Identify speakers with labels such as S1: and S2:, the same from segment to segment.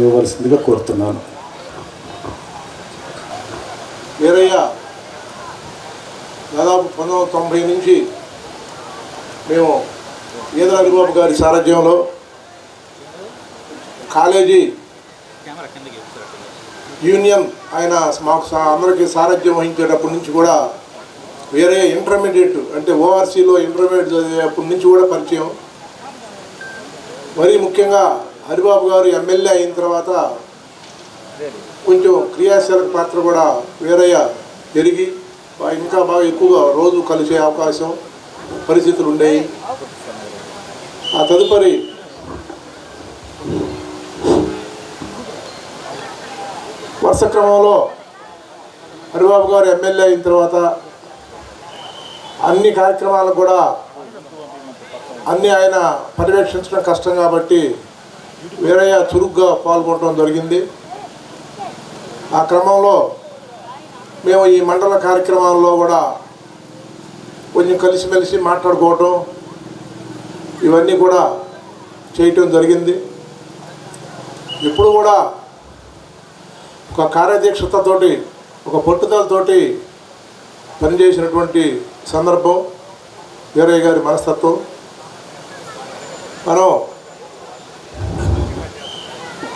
S1: ఇవ్వవలసిందిగా కోరుతున్నాను.
S2: వీరయ్య దాదాపు పంతొమ్మిది వందల తొంభై నుంచి మేము ఈదర హరిబాబు గారి సారథ్యంలో కాలేజీ యూనియన్ ఆయన మాకు అందరికీ సారథ్యం వహించేటప్పటి నుంచి కూడా వేరే ఇంటర్మీడియట్ అంటే ఓఆర్సీలో ఇంటర్మీడియట్ చదివేటప్పటి నుంచి కూడా పరిచయం. మరీ ముఖ్యంగా హరిబాబు గారు ఎమ్మెల్యే అయిన తర్వాత కొంచెం క్రియాశీలక పాత్ర కూడా వీరయ్య పెరిగి ఇంకా బాగా ఎక్కువగా రోజు కలిసే అవకాశం పరిస్థితులు ఉండేవి ఆ తదుపరి వరుస క్రమంలో హరిబాబు గారు ఎమ్మెల్యే అయిన తర్వాత అన్ని కార్యక్రమాలకు కూడా అన్ని ఆయన పర్యవేక్షించడం కష్టం కాబట్టి వీరయ్య చురుగ్గా పాల్గొనడం జరిగింది. ఆ క్రమంలో మేము ఈ మండల కార్యక్రమాల్లో కూడా కొంచెం కలిసిమెలిసి మాట్లాడుకోవటం ఇవన్నీ కూడా చేయటం జరిగింది. ఇప్పుడు కూడా ఒక కార్యదీక్షతతోటి ఒక పట్టుదలతోటి పనిచేసినటువంటి సందర్భం వీరయ్య గారి మనస్తత్వం. మనం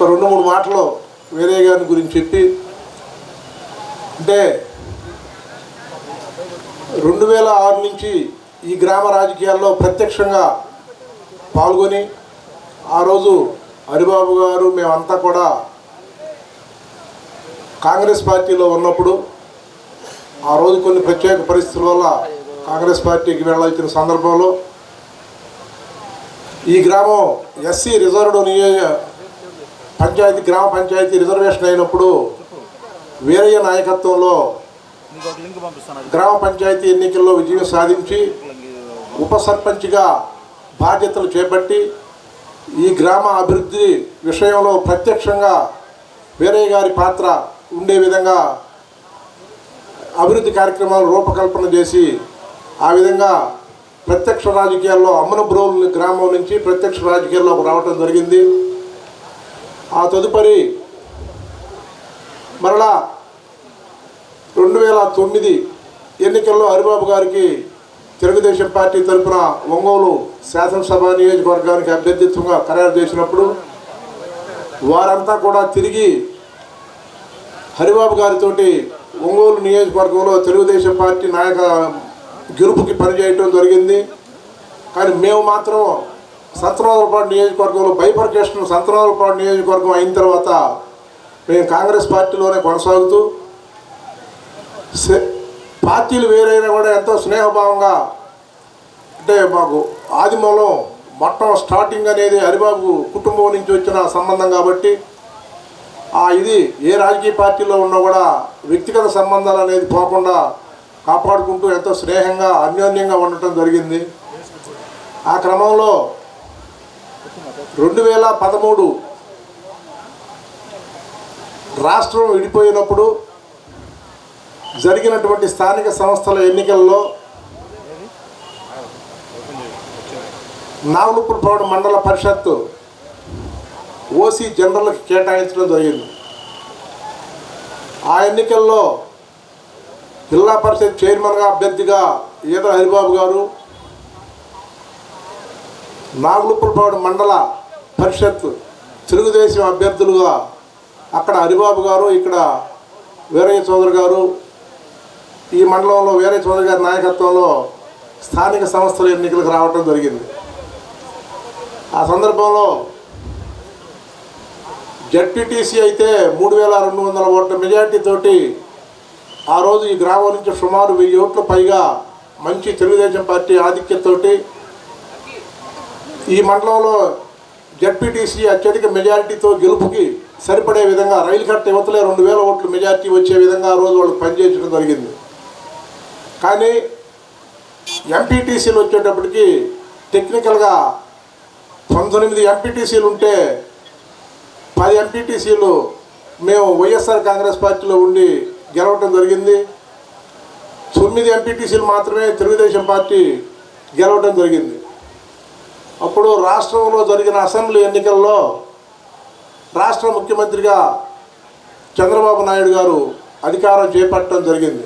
S2: ఒక రెండు మూడు మాటలు వేరే గారి గురించి చెప్పి అంటే రెండు వేల ఆరు నుంచి ఈ గ్రామ రాజకీయాల్లో ప్రత్యక్షంగా పాల్గొని ఆ రోజు హరిబాబు గారు మేమంతా కూడా కాంగ్రెస్ పార్టీలో ఉన్నప్పుడు ఆ రోజు కొన్ని ప్రత్యేక పరిస్థితుల వల్ల కాంగ్రెస్ పార్టీకి వెళ్ళాల్సిన సందర్భంలో ఈ గ్రామం ఎస్సీ రిజర్వ్డ్ నియోజక పంచాయతీ గ్రామ పంచాయతీ రిజర్వేషన్ అయినప్పుడు వీరయ్య నాయకత్వంలో గ్రామ పంచాయతీ ఎన్నికల్లో విజయం సాధించి ఉప సర్పంచ్గా బాధ్యతలు చేపట్టి ఈ గ్రామ అభివృద్ధి విషయంలో ప్రత్యక్షంగా వీరయ్య గారి పాత్ర ఉండే విధంగా అభివృద్ధి కార్యక్రమాలు రూపకల్పన చేసి ఆ విధంగా ప్రత్యక్ష రాజకీయాల్లో అమ్మనబ్రోలు గ్రామం నుంచి ప్రత్యక్ష రాజకీయాల్లోకి రావటం జరిగింది. ఆ తదుపరి మరలా రెండు వేల తొమ్మిది ఎన్నికల్లో హరిబాబు గారికి తెలుగుదేశం పార్టీ తరఫున ఒంగోలు శాసనసభ నియోజకవర్గానికి అభ్యర్థిత్వంగా ఖరారు చేసినప్పుడు వారంతా కూడా తిరిగి హరిబాబు గారితోటి ఒంగోలు నియోజకవర్గంలో తెలుగుదేశం పార్టీ నాయక గెలుపుకి పనిచేయటం జరిగింది. కానీ మేము మాత్రం సంతనోదలపాడు నియోజకవర్గంలో బైఫర్కేషన్ సంతనోదలపాడు నియోజకవర్గం అయిన తర్వాత మేము కాంగ్రెస్ పార్టీలోనే కొనసాగుతూ సే- పార్టీలు వేరైనా కూడా ఎంతో స్నేహభావంగా అంటే మాకు ఆదిమూలం మొత్తం స్టార్టింగ్ అనేది హరిబాబు కుటుంబం నుంచి వచ్చిన సంబంధం కాబట్టి ఆ ఇది ఏ రాజకీయ పార్టీలో ఉన్నా కూడా వ్యక్తిగత సంబంధాలు అనేది పోకుండా కాపాడుకుంటూ ఎంతో స్నేహంగా అన్యోన్యంగా ఉండటం జరిగింది. ఆ క్రమంలో రెండు వేల పదమూడు రాష్ట్రం విడిపోయినప్పుడు జరిగినటువంటి స్థానిక సంస్థల ఎన్నికల్లో నాగులుపురపాడు మండల పరిషత్ ఓసీ జనరల్కి కేటాయించడం జరిగింది. ఆ ఎన్నికల్లో జిల్లా పరిషత్ చైర్మన్గా అభ్యర్థిగా ఈద హరిబాబు గారు నాగులుపురపాడు మండల పరిషత్ తెలుగుదేశం అభ్యర్థులుగా అక్కడ హరిబాబు గారు ఇక్కడ వీరయ్య చౌదరి గారు ఈ మండలంలో వీరయ్య చౌదరి గారి నాయకత్వంలో స్థానిక సంస్థల ఎన్నికలకు రావడం జరిగింది. ఆ సందర్భంలో జడ్పీటీసీ అయితే మూడు వేల రెండు వందల ఓట్ల మెజార్టీ తోటి ఆ రోజు ఈ గ్రామం నుంచి సుమారు వెయ్యి ఓట్ల పైగా మంచి తెలుగుదేశం పార్టీ ఆధిక్యతతోటి ఈ మండలంలో జడ్పీటీసీ అత్యధిక మెజారిటీతో గెలుపుకి సరిపడే విధంగా రైలు కట్ట యువతలే రెండు వేల ఓట్లు మెజారిటీ వచ్చే విధంగా ఆ రోజు వాళ్ళు పనిచేయడం జరిగింది. కానీ ఎంపీటీసీలు వచ్చేటప్పటికి టెక్నికల్గా పంతొమ్మిది ఎంపీటీసీలు ఉంటే పది ఎంపీటీసీలు మేము వైఎస్ఆర్ కాంగ్రెస్ పార్టీలో ఉండి గెలవటం జరిగింది. తొమ్మిది ఎంపీటీసీలు మాత్రమే తెలుగుదేశం పార్టీ గెలవటం జరిగింది. అప్పుడు రాష్ట్రంలో జరిగిన అసెంబ్లీ ఎన్నికల్లో రాష్ట్ర ముఖ్యమంత్రిగా చంద్రబాబు నాయుడు గారు అధికారం చేపట్టడం జరిగింది.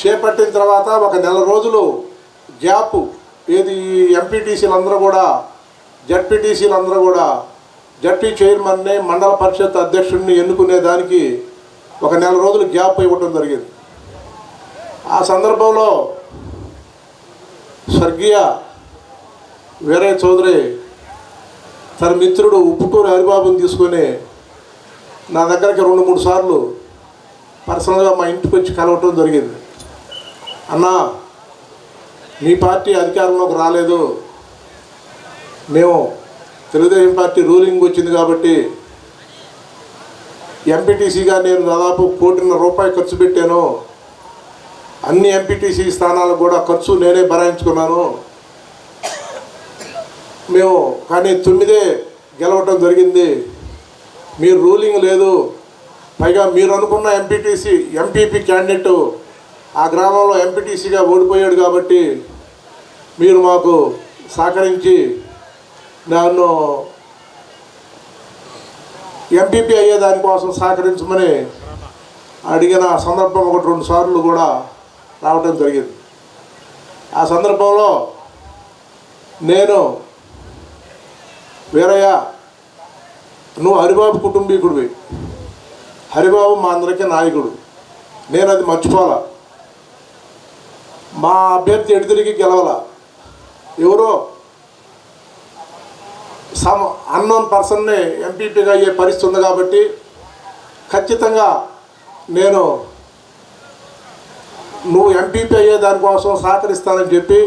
S2: చేపట్టిన తర్వాత ఒక నెల రోజులు గ్యాప్ ఏది ఎంపీటీసీలు అందరూ కూడా జడ్పీటీసీలు అందరూ కూడా జడ్పీ చైర్మన్ని మండల పరిషత్ అధ్యక్షుడిని ఎన్నుకునే దానికి ఒక నెల రోజులు గ్యాప్ ఇవ్వటం జరిగింది. ఆ సందర్భంలో స్వర్గీయ వీరయ్య చౌదరి తన మిత్రుడు ఉప్పుటూరు హరిబాబుని తీసుకొని నా దగ్గరికి రెండు మూడు సార్లు పర్సనల్గా మా ఇంటికి వచ్చి కలవటం జరిగింది. అన్నా మీ పార్టీ అధికారంలోకి రాలేదు. మేము తెలుగుదేశం పార్టీ రూలింగ్ వచ్చింది కాబట్టి ఎంపీటీసీగా నేను దాదాపు కోటిన్నర రూపాయలు ఖర్చు పెట్టాను. అన్ని ఎంపీటీసీ స్థానాలకు కూడా ఖర్చు నేనే భరాయించుకున్నాను మేము కానీ తొమ్మిదే గెలవటం జరిగింది. మీరు రూలింగ్ లేదు. పైగా మీరు అనుకున్న ఎంపీటీసీ ఎంపీపీ క్యాండిడేట్ ఆ గ్రామంలో ఎంపీటీసీగా ఓడిపోయాడు కాబట్టి మీరు మాకు సహకరించి నన్ను ఎంపీపీ అయ్యే దానికోసం సహకరించమని అడిగిన సందర్భం ఒకటి రెండు సార్లు కూడా రావడం జరిగింది. ఆ సందర్భంలో నేను వీరయ్య నువ్వు హరిబాబు కుటుంబీకుడివి. హరిబాబు మా అందరికీ నాయకుడు. నేను అది మర్చిపోలా మా అభ్యర్థి ఎడితిరిగి గెలవాల? ఎవరో సమ అన్నోన్ పర్సన్ని ఎంపీపీగా అయ్యే పరిస్థితి ఉంది కాబట్టి ఖచ్చితంగా నేను నువ్వు ఎంపీపీ అయ్యే దానికోసం సహకరిస్తానని చెప్పి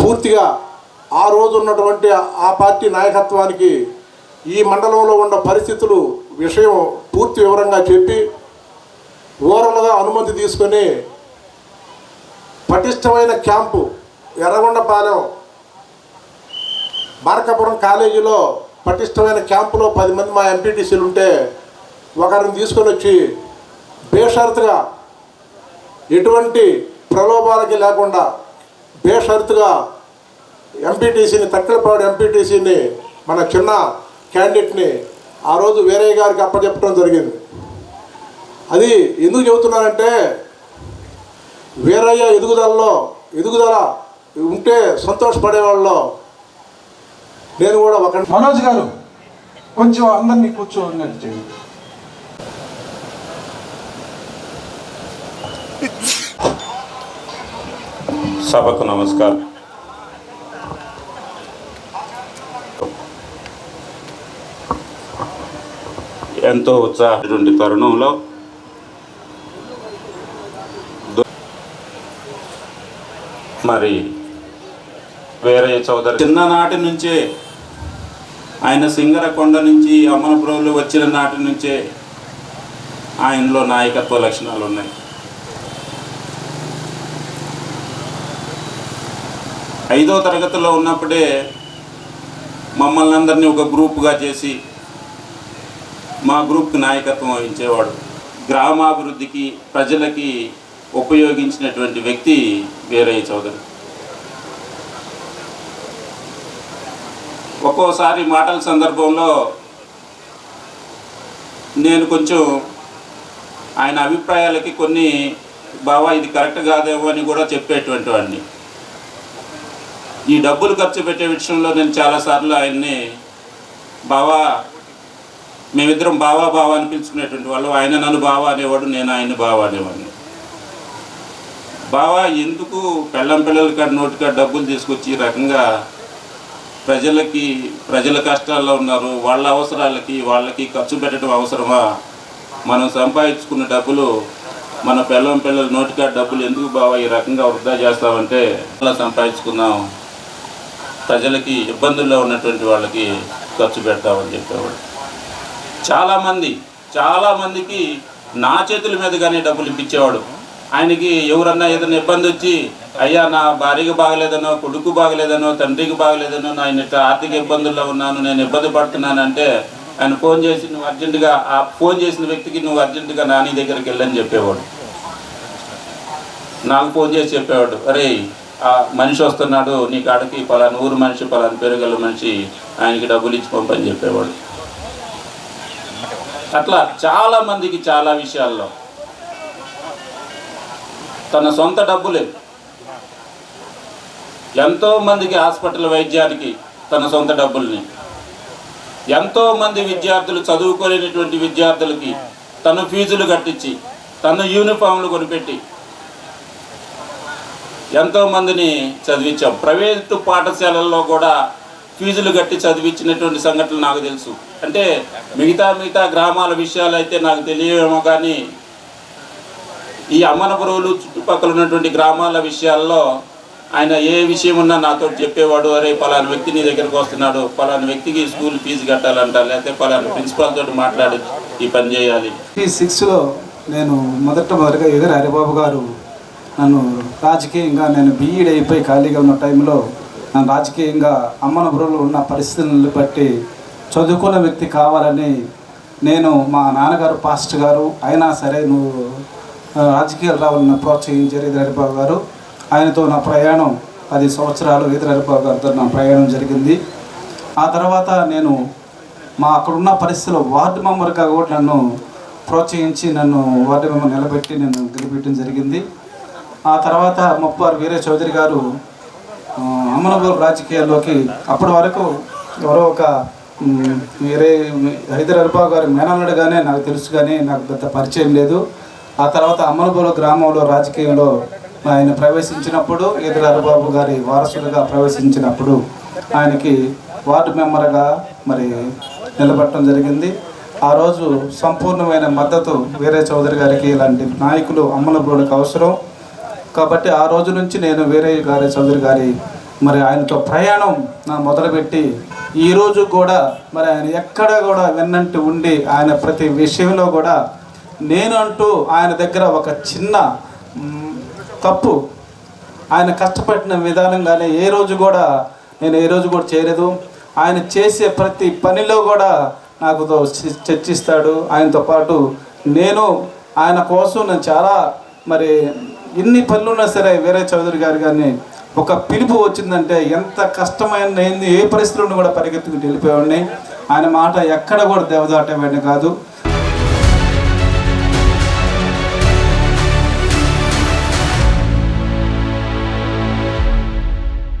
S2: పూర్తిగా ఆ రోజు ఉన్నటువంటి ఆ పార్టీ నాయకత్వానికి ఈ మండలంలో ఉన్న పరిస్థితులు విషయం పూర్తి వివరంగా చెప్పి ఓరల్గా అనుమతి తీసుకొని పటిష్టమైన క్యాంపు ఎర్రగొండపాలెం మార్కాపురం కాలేజీలో పటిష్టమైన క్యాంపులో పది మంది మా ఎంపీటీసీలు ఉంటే ఒకరిని తీసుకొని వచ్చి బేషరతుగా ఎటువంటి ప్రలోభాలకి లేకుండా బేషరతుగా ఎంపీటీసీని తక్కలపాడు ఎంపీటీసీని మన చిన్న క్యాండిడేట్ని ఆ రోజు వేరే గారికి అప్పచెప్పడం జరిగింది. అది ఎందుకు చెబుతున్నానంటే వీరయ్య ఎదుగుదలలో ఎదుగుదల ఉంటే సంతోషపడేవాళ్ళలో నేను కూడా ఒక
S1: మనోజ్ గారు కొంచెం అందరినీ కూర్చోన్నట్టు చేయండి
S3: సభకు నమస్కారం. ఎంతో ఉత్సాహటువంటి తరుణంలో. మరి వేరే చౌదరి చిన్ననాటి నుంచే ఆయన సింగరకొండ నుంచి అమనపురంలో వచ్చిన నాటి నుంచే ఆయనలో నాయకత్వ లక్షణాలు ఉన్నాయి. ఐదో తరగతిలో ఉన్నప్పుడే మమ్మల్ని అందరినీ ఒక గ్రూప్గా చేసి మా గ్రూప్కి నాయకత్వం వహించేవాడు. గ్రామాభివృద్ధికి ప్రజలకి ఉపయోగించినటువంటి వ్యక్తి వీరయ్య చౌదరి. ఒక్కోసారి మాటల సందర్భంలో నేను కొంచెం ఆయన అభిప్రాయాలకి కొన్ని బావా ఇది కరెక్ట్ కాదేమో అని కూడా చెప్పేటువంటి వాడిని. ఈ డబ్బులు ఖర్చు పెట్టే విషయంలో నేను చాలాసార్లు ఆయన్ని బావా మేమిద్దరం బావా బావా అని పిలుచుకునేటువంటి వాళ్ళు ఆయన నన్ను బావా అనేవాడు నేను ఆయన బావా అనేవాడిని. బావా ఎందుకు పెళ్ళం పిల్లల కాడ నోటికా డబ్బులు తీసుకొచ్చి ఈ రకంగా ప్రజలకి ప్రజల కష్టాల్లో ఉన్నారు వాళ్ళ అవసరాలకి వాళ్ళకి ఖర్చు పెట్టడం అవసరమా? మనం సంపాదించుకున్న డబ్బులు మన పిల్లం పిల్లల నోటికాడ డబ్బులు ఎందుకు బావా ఈ రకంగా వృధా చేస్తామంటే అలా సంపాదించుకుందాం. ప్రజలకి ఇబ్బందుల్లో ఉన్నటువంటి వాళ్ళకి ఖర్చు పెడతామని చెప్పేవాడు. చాలామంది చాలామందికి నా చేతుల మీదుగానే డబ్బులు ఇప్పించేవాడు. ఆయనకి ఎవరన్నా ఏదైనా ఇబ్బంది వచ్చి అయ్యా నా భార్యకి బాగలేదనో కొడుకు బాగలేదనో తండ్రికి బాగలేదనో నా ఆర్థిక ఇబ్బందుల్లో ఉన్నాను నేను ఇబ్బంది పడుతున్నానంటే ఆయన ఫోన్ చేసి నువ్వు అర్జెంటుగా ఆ ఫోన్ చేసిన వ్యక్తికి నువ్వు అర్జెంటుగా నాని దగ్గరికి వెళ్ళని చెప్పేవాడు. నాకు ఫోన్ చేసి చెప్పేవాడు అరే ఆ మనిషి వస్తున్నాడు నీ కాడికి పలానా ఊరు మనిషి పలానా పేరుగల మనిషి ఆయనకి డబ్బులు ఇచ్చి పంపని చెప్పేవాడు. అట్లా చాలా మందికి చాలా విషయాల్లో. తన సొంత డబ్బులే. ఎంతో మందికి హాస్పిటల్ వైద్యానికి తన సొంత డబ్బుల్ని. ఎంతో మంది విద్యార్థులు చదువుకోలేనటువంటి విద్యార్థులకి తను ఫీజులు కట్టించి తను యూనిఫామ్లు కొనిపెట్టి ఎంతో మందిని చదివించాం. ప్రైవేటు పాఠశాలల్లో కూడా ఫీజులు కట్టి చదివించినటువంటి సంఘటనలు నాకు తెలుసు. అంటే మిగతా మిగతా గ్రామాల విషయాలు అయితే నాకు తెలియవేమో కానీ ఈ అమ్మనపురువులు చుట్టుపక్కల ఉన్నటువంటి గ్రామాల విషయాల్లో ఆయన ఏ విషయం ఉన్నా నాతో చెప్పేవాడు అరే పలానా వ్యక్తి నీ దగ్గరకు వస్తున్నాడు పలానా వ్యక్తికి స్కూల్ ఫీజు కట్టాలంట లేకపోతే పలానా ప్రిన్సిపాల్ తోటి మాట్లాడి ఈ పని చేయాలి.
S1: ఈ సిక్స్లో నేను మొదట మొదటిగా ఎదురు హరిబాబు గారు నన్ను రాజకీయంగా నేను బీఈడి అయిపోయి ఖాళీగా ఉన్న టైంలో నన్ను రాజకీయంగా అమ్మనపురంలో ఉన్న పరిస్థితులను బట్టి చదువుకున్న వ్యక్తి కావాలని నేను మా నాన్నగారు పాస్టర్ గారు అయినా సరే నువ్వు రాజకీయాలు రావాలని ప్రోత్సహించారు ఎదురు గారు. ఆయనతో నా ప్రయాణం పది సంవత్సరాలు ఎదురు గారితో నా ప్రయాణం జరిగింది. ఆ తర్వాత నేను మా అక్కడున్న పరిస్థితుల్లో వార్డు మెంబర్గా కూడా నన్ను ప్రోత్సహించి నన్ను వార్డు మెంబర్ నిలబెట్టి నన్ను గెలిపించడం జరిగింది. ఆ తర్వాత ముప్పారు వీరే చౌదరి గారు అమ్మనగూరు రాజకీయాల్లోకి అప్పటి వరకు ఎవరో ఒక వేరే హైదర్ అల్బాబు గారు మేనల్లుడుగానే నాకు తెలుసు కానీ నాకు పెద్ద పరిచయం లేదు. ఆ తర్వాత అమ్మనబోలు గ్రామంలో రాజకీయంలో ఆయన ప్రవేశించినప్పుడు ఎదురు హరిబాబు గారి వారసులుగా ప్రవేశించినప్పుడు ఆయనకి వార్డు మెంబర్గా మరి నిలబడటం జరిగింది. ఆ రోజు సంపూర్ణమైన మద్దతు వీరే చౌదరి గారికి ఇలాంటి నాయకులు అమ్మలబోడికి అవసరం. కాబట్టి ఆ రోజు నుంచి నేను వేరే గారి చౌదరి గారి మరి ఆయనతో ప్రయాణం నా మొదలుపెట్టి ఈ రోజు కూడా మరి ఆయన ఎక్కడ కూడా వెన్నంటి ఉండి ఆయన ప్రతి విషయంలో కూడా నేను అంటూ ఆయన దగ్గర ఒక చిన్న తప్పు. ఆయన కష్టపడిన విధానంగానే ఏ రోజు కూడా నేను ఏ రోజు కూడా చేయలేదు. ఆయన చేసే ప్రతి పనిలో కూడా నాకు చర్చిస్తాడు. ఆయనతో పాటు నేను ఆయన కోసం నేను చాలా మరి ఎన్ని పనులున్నా సరే వేరే చౌదరి గారు కానీ ఒక పిలుపు వచ్చిందంటే ఎంత కష్టమైన ఏ పరిస్థితులను కూడా పరిగెత్తుకు వెళ్ళిపోయేవాడిని ఆయన మాట ఎక్కడ కూడా దేవదాటేవాడిని కాదు.